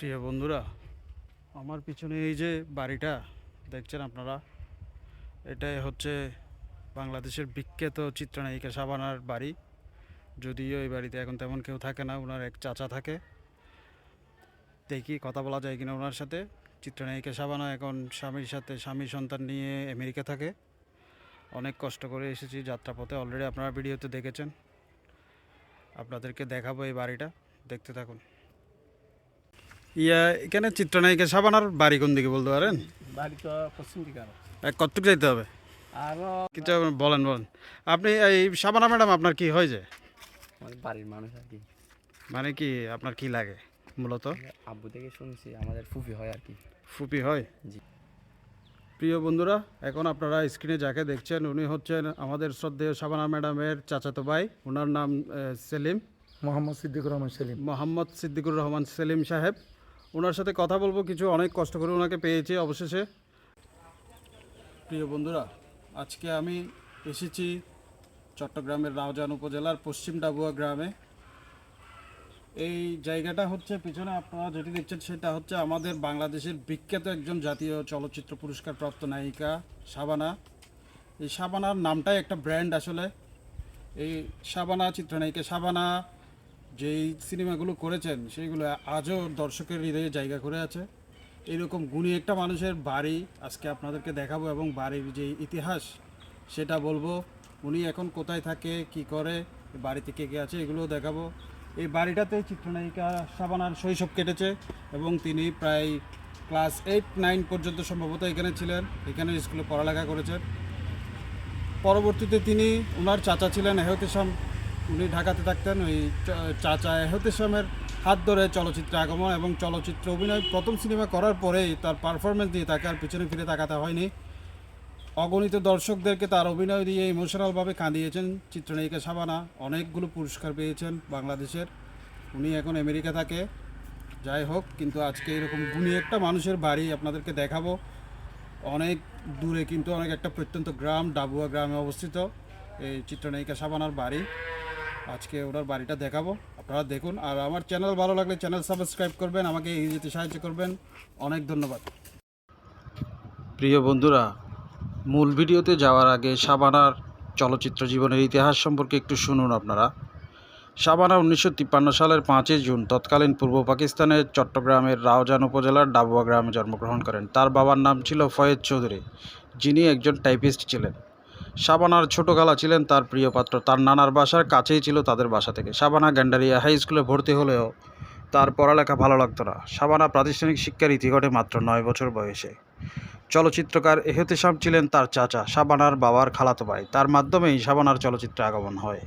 প্রিয় বন্ধুরা, আমার পিছনে এই যে বাড়িটা, দেখছেন আপনারা? এটাই হচ্ছে বাংলাদেশের বিখ্যাত চিত্রনায়িকা সাবানার বাড়ি। যদিও এই বাড়িতে এখন তেমন কেউ থাকে না, ওনার এক চাচা থাকে। দেখি কথা বলা যায় কিনা ওনার সাথে। চিত্রনায়িকা সাবানা এখন স্বামীর সাথে, স্বামী সন্তান নিয়ে আমেরিকা থাকে। অনেক কষ্ট করে এসেছি যাত্রাপথে অলরেডি আপনারা ভিডিওতে দেখেছেন। আপনাদেরকে দেখাবো এই বাড়িটা, দেখতে থাকুন। ইয়া এখানে চিত্রনায়িকা শাবানার বাড়ি কোন দিকে বলতে পারেন? বাড়ি তো পশ্চিম দিকে আরও। কতটুকু যাইতে হবে। আরও কিছু বলেন বলেন। আপনি এই শাবানা ম্যাডাম আপনার কি হয় যে? বাড়ির মানুষ আর কি। মানে কি আপনার কি লাগে মূলত? আব্বু থেকে শুনছি আমাদের ফুফি হয় আর কি। ফুপি হয়? জি। প্রিয় বন্ধুরা এখন আপনারা স্ক্রিনে যাকে দেখছেন উনি হচ্ছেন আমাদের শ্রদ্ধেয় শাবানা ম্যাডামের চাচাতো ভাই। ওনার নাম সেলিম। মোহাম্মদ সিদ্দিকুর রহমান সেলিম। মোহাম্মদ সিদ্দিকুর রহমান সেলিম সাহেব। ওনার সাথে কথা বলব, কিছু অনেক কষ্ট করে ওনাকে পেয়েছি অবশেষে। প্রিয় বন্ধুরা, আজকে আমি এসেছি চট্টগ্রামের রাউজান উপজেলার পশ্চিম ডাবুয়া গ্রামে। এই জায়গাটা হচ্ছে, পিছনে আপনারা যেটি দেখছেন সেটা হচ্ছে আমাদের বাংলাদেশের বিখ্যাত একজন জাতীয় চলচ্চিত্র পুরস্কার প্রাপ্ত নায়িকা শাবানা। এই সাবানার নামটাই একটা ব্র্যান্ড আসলে। এই শাবানা, চিত্রনায়িকা শাবানা যেই সিনেমাগুলো করেছেন, সেইগুলো আজও দর্শকের হৃদয়ে জায়গা করে আছে। এইরকম গুণী একটা মানুষের বাড়ি আজকে আপনাদেরকে দেখাবো এবং বাড়ির যে ইতিহাস, সেটা বলব। উনি এখন কোথায় থাকে, কি করে, বাড়িতে কে কে আছে, এগুলোও দেখাবো। এই বাড়িটাতে চিত্রনায়িকা সাবানার শৈশব কেটেছে এবং তিনি প্রায় ক্লাস এইট, নাইন পর্যন্ত সম্ভবত এখানে ছিলেন। এখানে স্কুলে পড়ালেখা করেছেন। পরবর্তীতে তিনি ওনার চাচা ছিলেন এহতেশাম। উনি ঢাকাতে থাকতেন, ওই চাচা এহতেশামের হাত ধরে চলচ্চিত্রে আগমন এবং চলচ্চিত্র অভিনয়, প্রথম সিনেমা করার পরেই তার পারফরমেন্স দিয়ে তাকে আর পিছনে ফিরে তাকাতে হয়নি। অগণিত দর্শকদেরকে তার অভিনয় দিয়ে ইমোশনালভাবে কাঁদিয়েছেন চিত্রনায়িকা সাবানা অনেকগুলো পুরস্কার পেয়েছেন বাংলাদেশের। উনি এখন আমেরিকা থাকে। যাই হোক, কিন্তু আজকে এরকম গুণী একটা মানুষের বাড়ি আপনাদেরকে দেখাবো। অনেক দূরে কিন্তু অনেক একটা প্রত্যন্ত গ্রাম, ডাবুয়া গ্রামে অবস্থিত এই চিত্রনায়িকা সাবানার বাড়ি। আজকে ওনার বাড়িটা দেখাবো। আপনারা দেখুন। আর আমার চ্যানেল ভালো লাগলে চ্যানেল সাবস্ক্রাইব করবেন, আমাকে এগিয়ে যেতে সাহায্য করবেন। অনেক ধন্যবাদ। প্রিয় বন্ধুরা, মূল ভিডিওতে যাওয়ার আগে শাবানার চলচ্চিত্র জীবনের ইতিহাস সম্পর্কে একটু শুনুন আপনারা। শাবানা উনিশশো তিপ্পান্ন সালের পাঁচই জুন তৎকালীন পূর্ব পাকিস্তানের চট্টগ্রামের রাওজান উপজেলার ডাবুয়া গ্রামে জন্মগ্রহণ করেন। তার বাবার নাম ছিল ফয়েজ চৌধুরী, যিনি একজন টাইপিস্ট ছিলেন। শাবানার ছোট খালা ছিলেন তার প্রিয় পাত্র। তার নানার বাসার কাছেই ছিল তাদের বাসা থেকে। শাবানা গ্যান্ডারিয়া হাই স্কুলে ভর্তি হলেও তার পড়ালেখা ভালো লাগতো না। শাবানা প্রাতিষ্ঠানিক শিক্ষার ইতি ঘটে মাত্র নয় বছর বয়সে। চলচ্চিত্রকার এহতেশাম ছিলেন তার চাচা, শাবানার বাবার খালাতো ভাই। তার মাধ্যমেই শাবানার চলচ্চিত্রে আগমন হয়।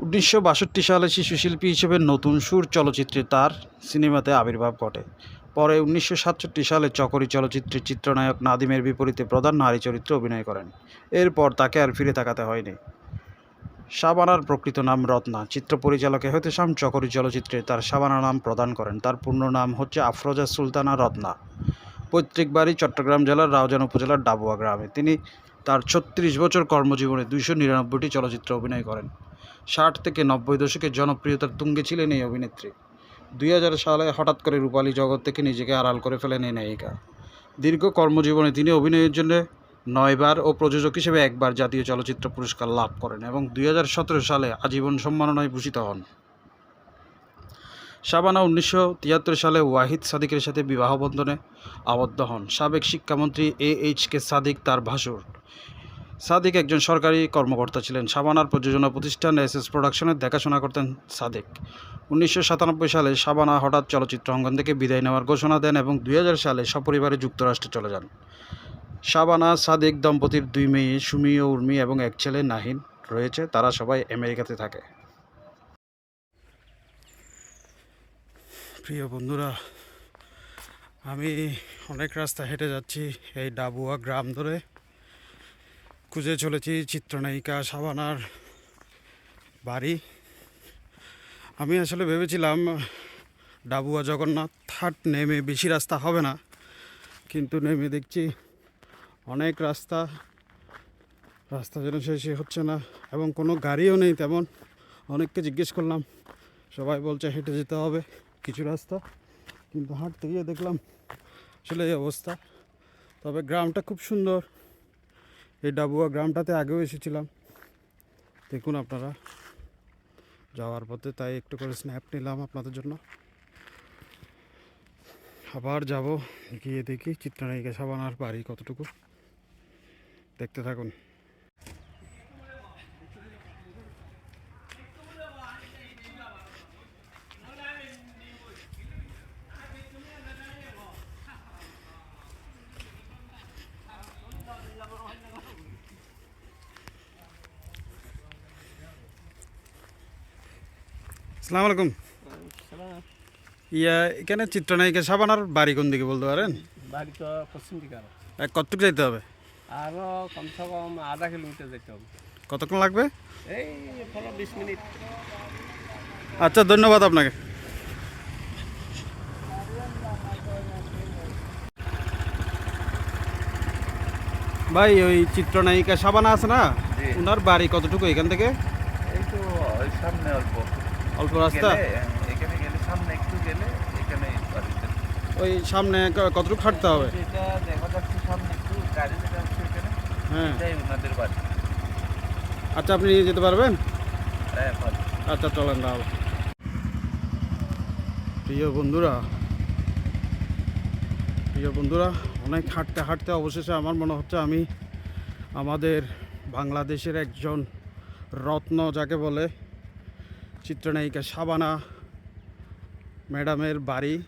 উনিশশো বাষট্টি সালে শিশুশিল্পী হিসেবে নতুন সুর চলচ্চিত্রে তার সিনেমাতে আবির্ভাব ঘটে। পরে উনিশশো সাতষট্টি সালে চকরি চলচ্চিত্রে চিত্রনায়ক নাদিমের বিপরীতে প্রধান নারী চরিত্রে অভিনয় করেন। এরপর তাকে আর ফিরে তাকাতে হয়নি। শাবানার প্রকৃত নাম রত্না। চিত্র পরিচালক এহতেশাম চকরি চলচ্চিত্রে তার শাবানা নাম প্রদান করেন। তার পূর্ণ নাম হচ্ছে আফরোজা সুলতানা রত্না। পৈতৃক বাড়ি চট্টগ্রাম জেলার রাউজান উপজেলার ডাবুয়া গ্রামে। তিনি তার ছত্রিশ বছর কর্মজীবনে দুইশো নিরানব্বইটি চলচ্চিত্রে অভিনয় করেন। ষাট থেকে নব্বই দশকে জনপ্রিয়তার তুঙ্গে ছিলেন এই অভিনেত্রী। দুই হাজার সালে হঠাৎ করে রূপালী জগৎ থেকে নিজেকে আড়াল করে ফেলেন এই নায়িকা। দীর্ঘ কর্মজীবনে তিনি অভিনয়ের জন্য নয়বার ও প্রযোজক হিসেবে একবার জাতীয় চলচ্চিত্র পুরস্কার লাভ করেন এবং দুই হাজার সতেরো সালে আজীবন সম্মাননায় ভূষিত হন। শাবানা উনিশশো তিয়াত্তর সালে ওয়াহিদ সাদিকের সাথে বিবাহ বন্ধনে আবদ্ধ হন। সাবেক শিক্ষামন্ত্রী এ এইচ কে সাদিক তার ভাসুর। সাদিক একজন সরকারি কর্মকর্তা ছিলেন। শাবানার প্রযোজনা প্রতিষ্ঠান এস এস প্রোডাকশনের দেখাশোনা করতেন সাদিক। উনিশশো সাতানব্বই সালে শাবানা হঠাৎ চলচ্চিত্র অঙ্গন থেকে বিদায় নেওয়ার ঘোষণা দেন এবং দুই হাজার সালে সপরিবারে যুক্তরাষ্ট্রে চলে যান। শাবানা সাদিক দম্পতির দুই মেয়ে সুমি ও উর্মি এবং এক ছেলে নাহিন রয়েছে। তারা সবাই আমেরিকাতে থাকে। প্রিয় বন্ধুরা, আমি অনেক রাস্তা হেঁটে যাচ্ছি এই ডাবুয়া গ্রাম ধরে। খুঁজে চলেছি চিত্রনায়িকা সাবানার বাড়ি। আমি আসলে ভেবেছিলাম, ডাবুয়া জগন্নাথ হাট নেমে বেশি রাস্তা হবে না, কিন্তু নেমে দেখছি অনেক রাস্তা। রাস্তা যেন শেষই হচ্ছে না, এবং কোনো গাড়িও নেই তেমন। অনেককে জিজ্ঞেস করলাম, সবাই বলছে হেঁটে যেতে হবে, কিছু রাস্তা। কিন্তু হাঁটতে গিয়ে দেখলাম, আসলে এই অবস্থা। তবে গ্রামটা খুব সুন্দর এই ডাবুয়া গ্রামটাতে আগেও এসেছিলাম। দেখুন আপনারা। যাওয়ার পথে তাই একটু করে স্ন্যাপ নিলাম আপনাদের জন্য। আবার যাব গিয়ে দেখি চিত্রনায়িকা সাবানার বাড়ি কতটুকু। দেখতে থাকুন। আসসালামু আলাইকুম ইয়া এখানে চিত্রনায়িকা সাবানার বাড়ি কোন দিকে বলতে পারেন? বাড়ি তো পশ্চিম দিকে আরও। কতটুকু যাইতে হবে? আরও কমসে কম আধা কিলোমিটার যেতে হবে। কতক্ষণ লাগবে? এই পনেরো বিশ মিনিট। আচ্ছা ধন্যবাদ আপনাকে। ভাই ওই চিত্রনায়িকা সাবানা আছে না? ওনার বাড়ি কতটুকু এখান থেকে? এই তো সামনে অল্প। অল্প রাস্তা? গেলে এখানে গেলে সামনে একটু গেলে এখানে ওই সামনে কতটুকু হাঁটতে হবে? যেটা দেখা যাচ্ছে সামনে একটু গাড়ি যেটা আছে এখানে। হ্যাঁ। এটাই ওনাদের বাড়ি। আচ্ছা আপনি যেতে পারবেন? হ্যাঁ আচ্ছা চলেন তাহলে। প্রিয় বন্ধুরা প্রিয় বন্ধুরা অনেক হাঁটতে হাঁটতে অবশেষে আমার মনে হচ্ছে আমি আমাদের বাংলাদেশের একজন রত্ন যাকে বলে চিত্রনায়িকা সাবানা ম্যাডামের বাড়ি।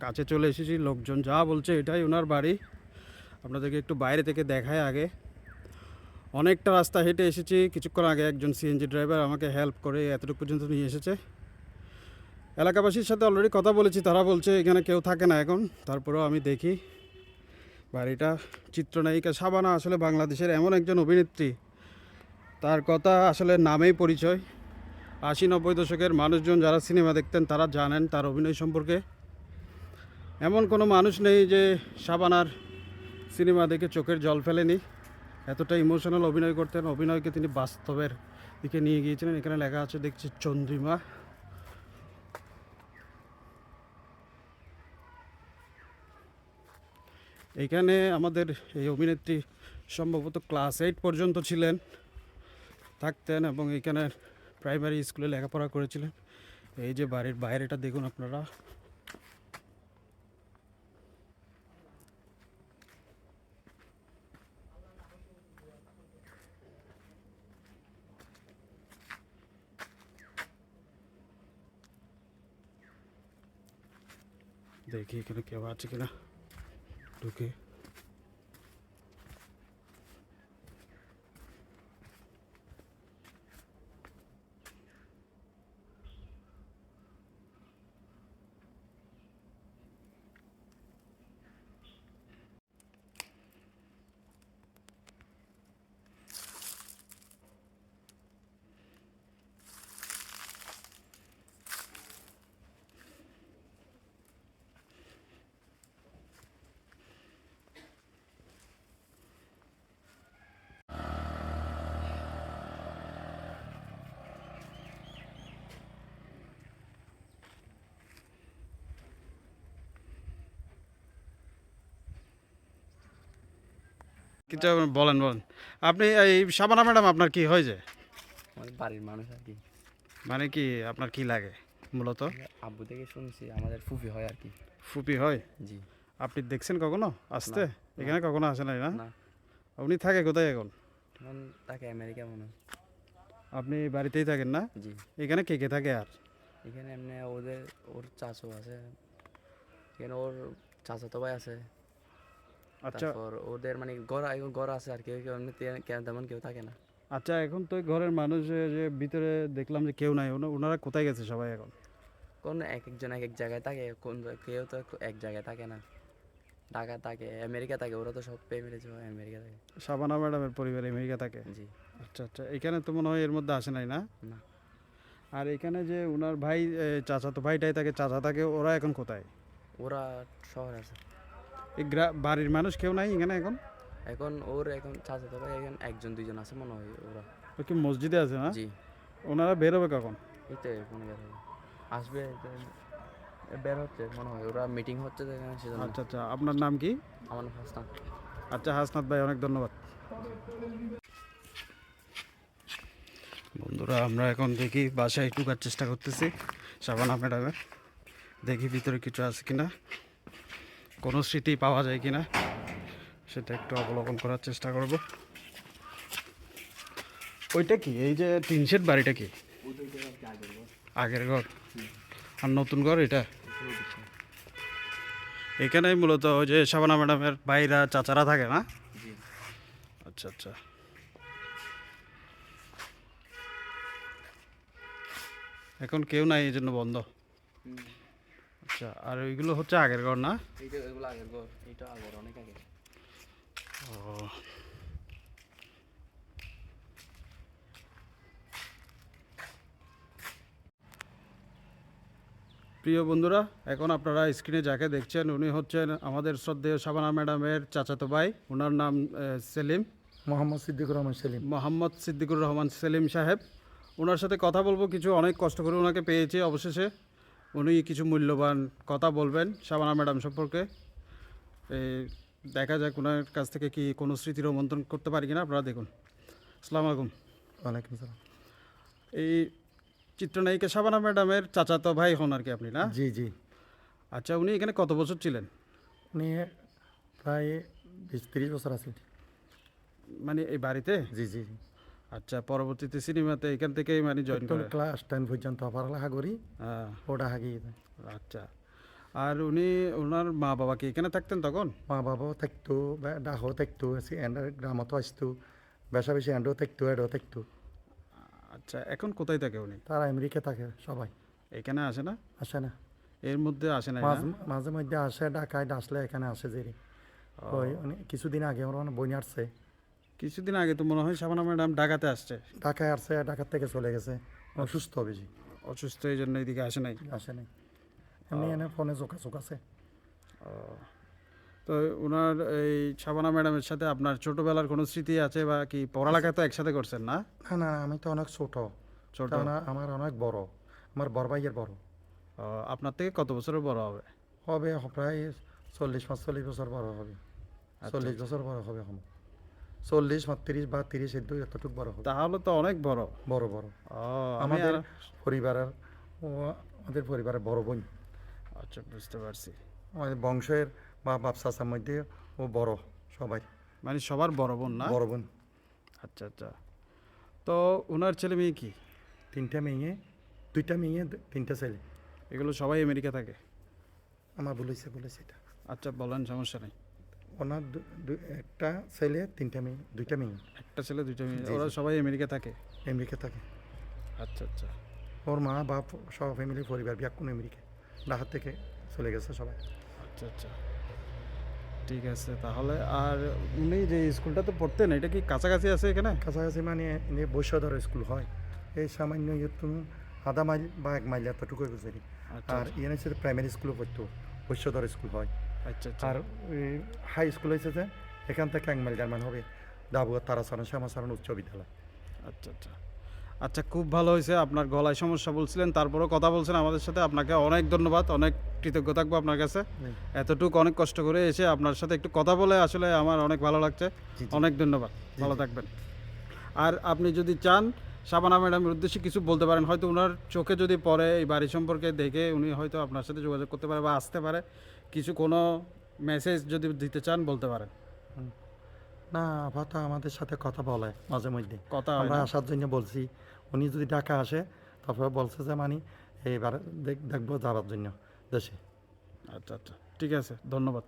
কাছে চলে এসেছি, লোকজন যা বলছে এটাই ওনার বাড়ি। আপনাদেরকে একটু বাইরে থেকে দেখায় আগে। অনেকটা রাস্তা হেঁটে এসেছি, কিছুক্ষণ আগে একজন সিএনজি ড্রাইভার আমাকে হেল্প করে এতটুকু পর্যন্ত নিয়ে এসেছে। এলাকাবাসীর সাথে অলরেডি কথা বলেছি, তারা বলছে এখানে কেউ থাকে না এখন, তারপরেও আমি দেখি। বাড়িটা চিত্রনায়িকা সাবানা আসলে বাংলাদেশের এমন একজন অভিনেত্রী। তার কথা আসলে নামেই পরিচয়। আশি নব্বই দশকের মানুষজন যারা সিনেমা দেখতেন, তারা জানেন তার অভিনয় সম্পর্কে। এমন কোনো মানুষ নেই যে সাবানার সিনেমা দেখে চোখের জল ফেলেনি। এতটা ইমোশনাল অভিনয় করতেন, অভিনয়কে তিনি বাস্তবের দিকে নিয়ে গিয়েছিলেন। এখানে লেখা আছে, দেখছি চন্দ্রিমা। এখানে আমাদের এই অভিনেত্রী সম্ভবত ক্লাস এইট পর্যন্ত ছিলেন, থাকতেন এবং এখানে প্রাইমারি স্কুলে লেখাপড়া করেছিলেন। এই যে বাড়ির বাইরেটা দেখুন আপনারা। দেখি এখানে কেউ আছে কিনা। ঢুকে। কিছু বলেন বলেন। আপনি এই শাবানা ম্যাডাম আপনার কি হয়েছে আমাদের বাড়ির মানুষ আর কি। মানে কি আপনার কি লাগে মূলত? আব্বু থেকে শুনছি আমাদের ফুফি হয় আর কি। ফুপি হয়? জি। আপনি দেখছেন কখনো আসতে? এখানে কখনো আসে নাই না? উনি থাকে কোথায় এখন? থাকে আমেরিকা মনে হয়। আপনি বাড়িতেই থাকেন না? জি। এখানে কে কে থাকে আর? এখানে এমনি ওদের ওর চাচু আছে। এখানে ওর চাচাতো ভাই আছে। তারপর ওদের মানে ঘর ঘর আছে আর কেউ কেউ তে- তেমন কেউ থাকে না। আচ্ছা এখন তো ঘরের মানুষ যে ভিতরে দেখলাম যে কেউ নাই ওনারা কোথায় গেছে সবাই এখন? কোন এক একজন এক এক জায়গায় থাকে কোন কেউ তো এক জায়গায় থাকে না। ঢাকা থাকে আমেরিকা থাকে ওরা তো সব পেয়ে মেরেছে আমেরিকা থাকে। শাবানা ম্যাডামের পরিবার আমেরিকা থাকে? জি। আচ্ছা আচ্ছা এখানে তো মনে হয় এর মধ্যে আসে নাই না? না। আর এখানে যে ওনার ভাই এ, চাচাতো ভাইটাই থাকে চাচা থাকে ওরা এখন কোথায়? ওরা শহর আছে। বাড়ির মানুষ কেউ নাই এখানে এখন? এখন ওর এখন চাচাতো ভাই এখন একজন দুইজন আছে মনে হয় ওরা। ও কি মসজিদে আছে না? জি। ওনারা বেরোবে কখন? এই তো এখন বের হবে। আসবে বের হচ্ছে মনে হয় ওরা মিটিং হচ্ছে আচ্ছা আচ্ছা। আপনার নাম কি? আমার নাম হাসনাত। আচ্ছা হাসনাত ভাই অনেক ধন্যবাদ। বন্ধুরা আমরা এখন দেখি বাসায় ঢুকার চেষ্টা করতেছি। শাবানা ম্যাডামের দেখি ভিতরে কিছু আছে কিনা। কোনো স্মৃতি পাওয়া যায় কিনা, সেটা একটু অবলোকন করার চেষ্টা করব। ওইটা কি? এই যে টিন শেড বাড়িটা কি? আগের ঘর। আর নতুন ঘর এটা? এখানেই মূলত ওই যে শাবানা ম্যাডামের বাইরা চাচারা থাকে না? আচ্ছা আচ্ছা। এখন কেউ নাই, এই জন্য বন্ধ। আচ্ছা আর ওইগুলো হচ্ছে আগের ঘর না? এইটা আগের ঘর এইটা আগের অনেক আগে ও। প্রিয় বন্ধুরা এখন আপনারা স্ক্রিনে যাকে দেখছেন উনি হচ্ছেন আমাদের শ্রদ্ধেয় শাবানা ম্যাডামের চাচাতো ভাই। ওনার নাম সেলিম। মোহাম্মদ সিদ্দিকুর রহমান সেলিম। মোহাম্মদ সিদ্দিকুর রহমান সেলিম সাহেব। ওনার সাথে কথা বলব কিছু অনেক কষ্ট করে ওনাকে পেয়েছি অবশেষে। উনি কিছু মূল্যবান কথা বলবেন শাবানা ম্যাডাম সম্পর্কে। এই দেখা যাক ওনার কাছ থেকে কি কোনো স্মৃতি রোমন্থন করতে পারি কিনা আপনারা দেখুন। আসসালামু আলাইকুম। ওয়ালাইকুম সালাম এই চিত্রনায়িকা শাবানা ম্যাডামের চাচাতো ভাই হন আর কি আপনি না? জি জি। আচ্ছা উনি এখানে কত বছর ছিলেন? উনি প্রায় বিশ তিরিশ বছর আছেন। মানে এই বাড়িতে? জি জি জি। আচ্ছা পরবর্তীতে সিনেমাতে এখান থেকেই মানে জয়েন করে? ক্লাস টেন পর্যন্ত পড়ালেখা করি হ্যাঁ। ওটা হাগি আচ্ছা। আর উনি ওনার মা বাবা কি এখানে থাকতেন তখন? মা বাবাও থাকতো বা থাকতো এন্ডার গ্রামতো আসতো বেশা বেশি এন্ডও থাকতো এডও থাকতো। আচ্ছা এখন কোথায় থাকে উনি? তারা আমেরিকা থাকে সবাই। এখানে আসে না? আসে না। এর মধ্যে আসে না মাঝে মাঝে মধ্যে আসে ঢাকায় আসলে এখানে আসে যে ওই উনি কিছুদিন আগে ওর বই আসছে। কিছুদিন আগে তো মনে হয় শাবানা ম্যাডাম ঢাকাতে আসছে। ঢাকায় আসছে ঢাকার থেকে চলে গেছে। অসুস্থ বেশি। অসুস্থ এই জন্য এদিকে আসে নাই। আসে নাই। এমনি এনে ফোনে যোগাযোগ আছে। তো ওনার এই শাবানা ম্যাডামের সাথে আপনার ছোটবেলার কোনো স্মৃতি আছে বা কি পড়ালেখা তো একসাথে করছেন না? না না আমি তো অনেক ছোট। ছোট। না, আমার অনেক বড়। আমার বড় ভাইয়ের বড়। আপনার থেকে কত বছরের বড় হবে? হবে প্রায় চল্লিশ পাঁচচল্লিশ বছর বড় হবে। চল্লিশ বছর বড় হবে এখন। চল্লিশ তিরিশ বা তিরিশ এর এতটুকু বড় হবে। তাহলে তো অনেক বড়। বড় বড়। আমাদের পরিবারের আমাদের পরিবারের বড় বোন। আচ্ছা বুঝতে পারছি। আমাদের বংশের বা বাপ চাচার মধ্যে ও বড় সবাই। মানে সবার বড় বোন না? বড় বোন। আচ্ছা আচ্ছা। তো ওনার ছেলে মেয়ে কি? তিনটা মেয়ে দুইটা মেয়ে তিনটা ছেলে। এগুলো সবাই আমেরিকা থাকে? আমার বলেছে বলেছে এটা। আচ্ছা বলেন সমস্যা নেই। ওনার একটা ছেলে তিনটা মেয়ে দুইটা মেয়ে। একটা ছেলে দুইটা মেয়ে। ওরা সবাই আমেরিকা থাকে? আমেরিকা থাকে। আচ্ছা আচ্ছা। ওর মা বাপ সব ফ্যামিলি পরিবার বিয়া কোন আমেরিকা ঢাকার থেকে চলে গেছে সবাই। আচ্ছা আচ্ছা। ঠিক আছে তাহলে আর উনি যে স্কুলটাতে পড়তেন এটা কি কাছাকাছি আছে এখানে? কাছাকাছি মানে এনে বৈশ্যধর স্কুল হয়। এই সামান্য তুমি আধা মাইল বা এক মাইল এতটুকু গুজারি আচ্ছা আর ইয়ে প্রাইমারি স্কুলে পড়তো বৈশ্যধর স্কুল হয়। আর হাই স্কুল হয়েছে যে এখান থেকে মাইল জার্মান হবে দাবুয়া তারাসারণ শ্যামাসারণ উচ্চ বিদ্যালয়। আচ্ছা আচ্ছা। আচ্ছা খুব ভালো হয়েছে আপনার গলায় সমস্যা বলছিলেন তারপরেও কথা বলছেন আমাদের সাথে আপনাকে অনেক ধন্যবাদ অনেক কৃতজ্ঞ থাকব আপনার কাছে। এতটুকু অনেক কষ্ট করে এসে আপনার সাথে একটু কথা বলে আসলে আমার অনেক ভালো লাগছে। অনেক ধন্যবাদ ভালো থাকবেন। আর আপনি যদি চান শাবানা ম্যাডামের উদ্দেশ্যে কিছু বলতে পারেন। হয়তো ওনার চোখে যদি পড়ে এই বাড়ি সম্পর্কে দেখে উনি হয়তো আপনার সাথে যোগাযোগ করতে পারে বা আসতে পারে। কিছু কোনো মেসেজ যদি দিতে চান বলতে পারেন। না আপাতত আমাদের সাথে কথা বলে মাঝে মধ্যে। কথা আমরা আসার জন্য বলছি উনি যদি ঢাকা আসে তারপরে বলছে যে মানি এইবার দেখ- দেখব যাওয়ার জন্য দেশে। আচ্ছা আচ্ছা। ঠিক আছে ধন্যবাদ।